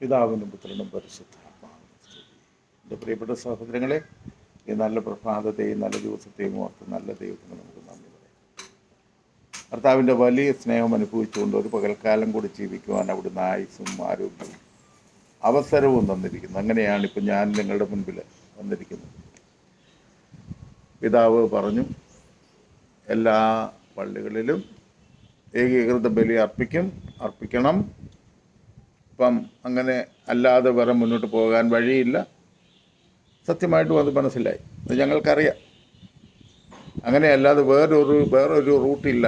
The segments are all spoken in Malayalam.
പിതാവിനും പുത്രനും പരിശുദ്ധാത്മാവിനും. എന്റെ പ്രിയപ്പെട്ട സഹോദരങ്ങളെ ഈ നല്ല പ്രഭാതത്തെയും നല്ല ദിവസത്തെയും ഓർത്ത് നല്ല ദൈവത്തിന് നമുക്ക് നന്ദി പറയാം. കർത്താവിന്റെ വലിയ സ്നേഹം അനുഭവിച്ചുകൊണ്ട് ഒരു പകൽക്കാലം കൂടി ജീവിക്കുവാൻ അവിടുന്ന് ആയുസ്സും ആരോഗ്യവും അവസരവും തന്നിരിക്കുന്നു. അങ്ങനെയാണ് ഇപ്പം ഞാൻ നിങ്ങളുടെ മുൻപിൽ വന്നിരിക്കുന്നത്. പിതാവ് പറഞ്ഞു എല്ലാ പള്ളികളിലും ഏകീകൃത ബലി അർപ്പിക്കും അർപ്പിക്കണം. ഇപ്പം അങ്ങനെ അല്ലാതെ വേറെ മുന്നോട്ട് പോകാൻ വഴിയില്ല. സത്യമായിട്ടും അത് മനസ്സിലായി. അത് ഞങ്ങൾക്കറിയാം. അങ്ങനെ അല്ലാതെ വേറൊരു വേറൊരു റൂട്ടില്ല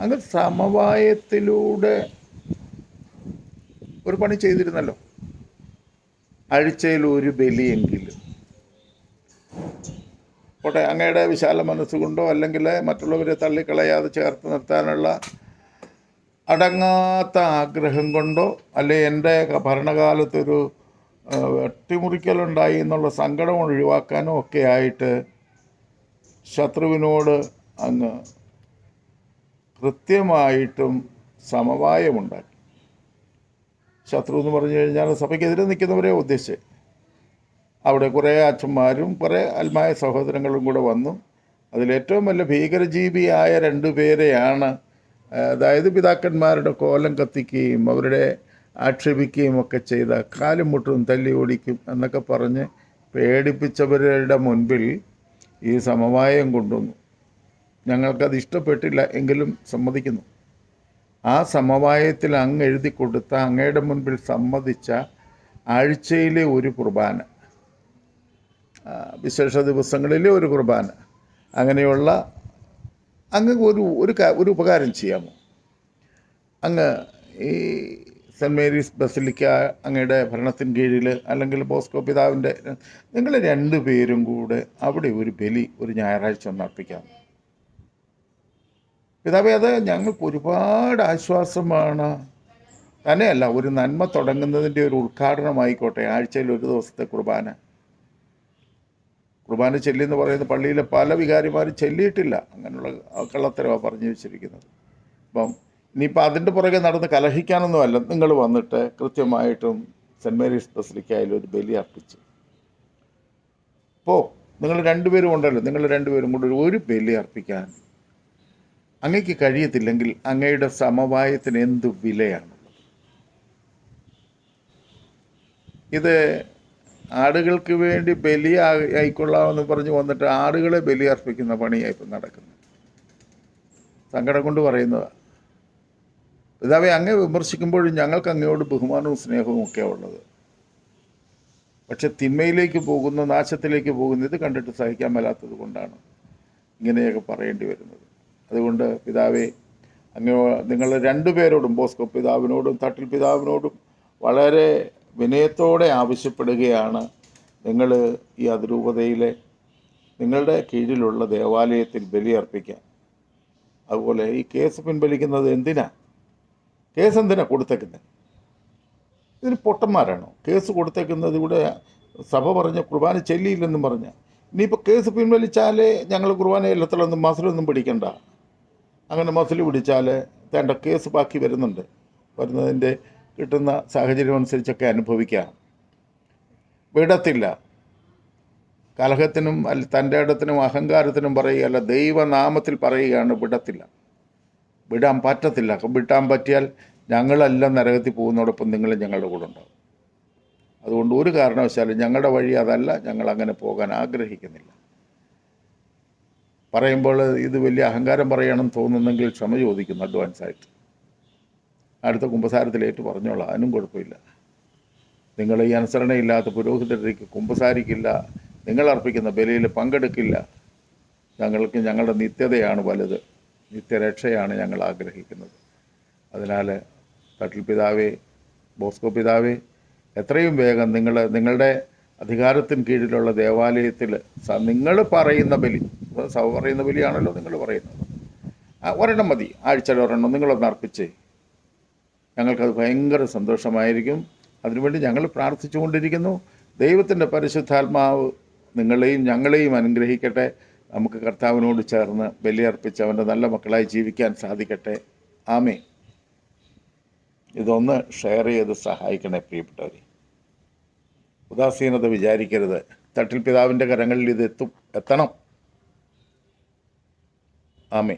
അങ്ങനെ സമവായത്തിലൂടെ ഒരു പണി ചെയ്തിരുന്നല്ലോ. ആഴ്ചയിൽ ഒരു ബലിയെങ്കിലും. പോട്ടെ അങ്ങയുടെ വിശാല മനസ്സുകൊണ്ടോ അല്ലെങ്കിൽ മറ്റുള്ളവരെ തള്ളിക്കളയാതെ ചേർത്ത് നിർത്താനുള്ള അടങ്ങാത്ത ആഗ്രഹം കൊണ്ടോ അല്ലെ എന്റെ ഭരണകാലത്തൊരു വെട്ടിമുറിക്കലുണ്ടായി എന്നുള്ള സങ്കടം ഒഴിവാക്കാനോ ഒക്കെ ആയിട്ട് ശത്രുവിനോട് അങ്ങ് കൃത്യമായിട്ടും സമവായമുണ്ടാക്കി. ശത്രു എന്ന് പറഞ്ഞു കഴിഞ്ഞാൽ സഭയ്ക്കെതിരെ നിൽക്കുന്നവരെ ഉദ്ദേശിച്ച്. അവിടെ കുറേ അച്ഛന്മാരും കുറേ ആത്മായ സഹോദരങ്ങളും കൂടെ വന്നു. അതിലേറ്റവും വലിയ ഭീകരജീവിയായ രണ്ടു പേരെയാണ് അതായത് പിതാക്കന്മാരുടെ കോലം കത്തിക്കുകയും അവരുടെ ആക്ഷേപിക്കുകയും ഒക്കെ ചെയ്ത കാലും മുട്ടും തല്ലി ഓടിക്കും എന്നൊക്കെ പറഞ്ഞ് പേടിപ്പിച്ചവരുടെ മുൻപിൽ ഈ സമവായം കൊണ്ടുവന്നു. ഞങ്ങൾക്കത് ഇഷ്ടപ്പെട്ടില്ല എങ്കിലും സമ്മതിക്കുന്നു. ആ സമവായത്തിൽ അങ്ങ് എഴുതി കൊടുത്ത അങ്ങയുടെ മുൻപിൽ സമ്മതിച്ച ആഴ്ചയിലെ ഒരു കുർബാന വിശേഷ ദിവസങ്ങളിലെ ഒരു കുർബാന അങ്ങനെയുള്ള അങ്ങ് ഒരു ഒരു ഒരു ഉപകാരം ചെയ്യാമോ? അങ്ങ് ഈ സെന്റ് മേരീസ് ബസിലിക്ക അങ്ങയുടെ ഭരണത്തിന് കീഴിൽ അല്ലെങ്കിൽ ബോസ്കോ പിതാവിന്റെ നിങ്ങൾ രണ്ടു പേരും കൂടെ അവിടെ ഒരു ബലി ഒരു ഞായറാഴ്ച ഒന്ന് അർപ്പിക്കാം. പിതാവേ അത് ഞങ്ങൾക്ക് ഒരുപാട് ആശ്വാസമാണ്. തന്നെയല്ല ഒരു നന്മ തുടങ്ങുന്നതിന്റെ ഒരു ഉദ്ഘാടനമായിക്കോട്ടെ ആഴ്ചയിൽ ഒരു ദിവസത്തെ കുർബാന. കുർബാന ചെല്ലി എന്ന് പറയുന്ന പള്ളിയിലെ പല വികാരിമാരും ചെല്ലിയിട്ടില്ല. അങ്ങനെയുള്ള കള്ളത്തരമാണ് പറഞ്ഞു വെച്ചിരിക്കുന്നത്. അപ്പം ഇനിയിപ്പോൾ അതിന്റെ പുറകെ നടന്ന് കലഹിക്കാനൊന്നുമല്ല നിങ്ങൾ വന്നിട്ട് കൃത്യമായിട്ടും സെന്റ് മേരീസ് ബസിലിക്കായാലും ഒരു ബലി അർപ്പിച്ച്. പോ നിങ്ങൾ രണ്ടുപേരും ഉണ്ടല്ലോ. നിങ്ങൾ രണ്ടുപേരും കൂടെ ഒരു- ഒരു ബലി അർപ്പിക്കാൻ. അങ്ങയ്ക്ക് കഴിയത്തില്ലെങ്കിൽ അങ്ങയുടെ സമവായത്തിന് എന്ത് വിലയാണ് ഇത് ആടുകൾക്ക് വേണ്ടി ബലി ആയിക്കൊള്ളാമെന്ന് പറഞ്ഞ് വന്നിട്ട് ആടുകളെ ബലി അർപ്പിക്കുന്ന പണിയായി ഇപ്പം നടക്കുന്നത്. സങ്കടം കൊണ്ട് പറയുന്നതാണ് പിതാവെ അങ്ങേ വിമർശിക്കുമ്പോഴും ഞങ്ങൾക്ക് അങ്ങയോട് ബഹുമാനവും സ്നേഹവും ഒക്കെ ഉള്ളത്. പക്ഷെ തിന്മയിലേക്ക് പോകുന്ന നാശത്തിലേക്ക് പോകുന്ന ഇത് കണ്ടിട്ട് സഹിക്കാൻ മേലാത്തത് കൊണ്ടാണ് ഇങ്ങനെയൊക്കെ പറയേണ്ടി വരുന്നത്. അതുകൊണ്ട് പിതാവെ അങ്ങ് രണ്ടു പേരോടും ബോസ്കോ പിതാവിനോടും തട്ടിൽ പിതാവിനോടും വളരെ വിനയത്തോടെ ആവശ്യപ്പെടുകയാണ് നിങ്ങൾ ഈ അതിരൂപതയിലെ നിങ്ങളുടെ കീഴിലുള്ള ദേവാലയത്തിൽ ബലിയർപ്പിക്കാൻ അതുപോലെ ഈ കേസ് പിൻവലിക്കുന്നത് എന്തിനാ? കേസ് എന്തിനാ കൊടുത്തേക്കുന്നത് ഇതിന് പൊട്ടന്മാരാണോ? കേസ് കൊടുത്തേക്കുന്നത് ഇവിടെ സഭ പറഞ്ഞ കുർബാന ചെല്ലിയില്ലെന്നും പറഞ്ഞ. ഇനിയിപ്പോൾ കേസ് പിൻവലിച്ചാലേ ഞങ്ങൾ കുർബാന എല്ലാത്തിലൊന്നും മസിലൊന്നും പിടിക്കണ്ട. അങ്ങനെ മസിൽ പിടിച്ചാൽ വേണ്ട കേസ് ബാക്കി വരുന്നുണ്ട്. വരുന്നതിന്റെ കിട്ടുന്ന സാഹചര്യം അനുസരിച്ചൊക്കെ അനുഭവിക്കാം. വിടത്തില്ല. കലഹത്തിനും അല്ല തന്റെ ഇടത്തിനും അഹങ്കാരത്തിനും പറയുകയല്ല ദൈവനാമത്തിൽ പറയുകയാണ് വിടത്തില്ല. വിടാൻ പറ്റത്തില്ല. വിട്ടാൻ പറ്റിയാൽ ഞങ്ങളെല്ലാം നരകത്തിൽ പോകുന്നതോടൊപ്പം നിങ്ങൾ ഞങ്ങളുടെ കൂടെ ഉണ്ടാവും. അതുകൊണ്ട് ഒരു കാരണവശാലും ഞങ്ങളുടെ വഴി അതല്ല ഞങ്ങൾ അങ്ങനെ പോകാൻ ആഗ്രഹിക്കുന്നില്ല. പറയുമ്പോൾ ഇത് വലിയ അഹങ്കാരം പറയണം തോന്നുന്നെങ്കിൽ ക്ഷമ ചോദിക്കുന്നു അഡ്വാൻസ് ആയിട്ട് അടുത്ത കുമ്പസാരത്തിലേറ്റ് പറഞ്ഞോളാം. അതിനും കുഴപ്പമില്ല. നിങ്ങൾ ഈ അനുസരണയില്ലാത്ത പുരോഹിതരേക്ക് കുമ്പസാരിക്കില്ല. നിങ്ങൾ അർപ്പിക്കുന്ന ബലിയിൽ പങ്കെടുക്കില്ല. ഞങ്ങൾക്ക് ഞങ്ങളുടെ നിത്യതയാണ് വലുത്. നിത്യരക്ഷയാണ് ഞങ്ങൾ ആഗ്രഹിക്കുന്നത്. അതിനാൽ തട്ടിൽ പിതാവേ ബോസ്കോ പിതാവേ എത്രയും വേഗം നിങ്ങൾ നിങ്ങളുടെ അധികാരത്തിന് കീഴിലുള്ള ദേവാലയത്തിൽ നിങ്ങൾ പറയുന്ന ബലി സഭ പറയുന്ന ബലിയാണല്ലോ നിങ്ങൾ പറയുന്നത്. ഒരെണ്ണം മതി. ആഴ്ചയിൽ ഒരെണ്ണം നിങ്ങളൊന്ന് അർപ്പിച്ചേ. ഞങ്ങൾക്കത് ഭയങ്കര സന്തോഷമായിരിക്കും. അതിനുവേണ്ടി ഞങ്ങൾ പ്രാർത്ഥിച്ചുകൊണ്ടിരിക്കുന്നു. ദൈവത്തിന്റെ പരിശുദ്ധാത്മാവ് നിങ്ങളെയും ഞങ്ങളെയും അനുഗ്രഹിക്കട്ടെ. നമുക്ക് കർത്താവിനോട് ചേർന്ന് ബലിയർപ്പിച്ച് അവന്റെ നല്ല മക്കളായി ജീവിക്കാൻ സാധിക്കട്ടെ. ആമേ ഇതൊന്ന് ഷെയർ ചെയ്ത് സഹായിക്കണേ പ്രിയപ്പെട്ടവർ ഉദാസീനത വിചാരിക്കരുത്. തട്ടിൽ പിതാവിന്റെ കരങ്ങളിൽ ഇത് എത്തും എത്തണം. ആമേ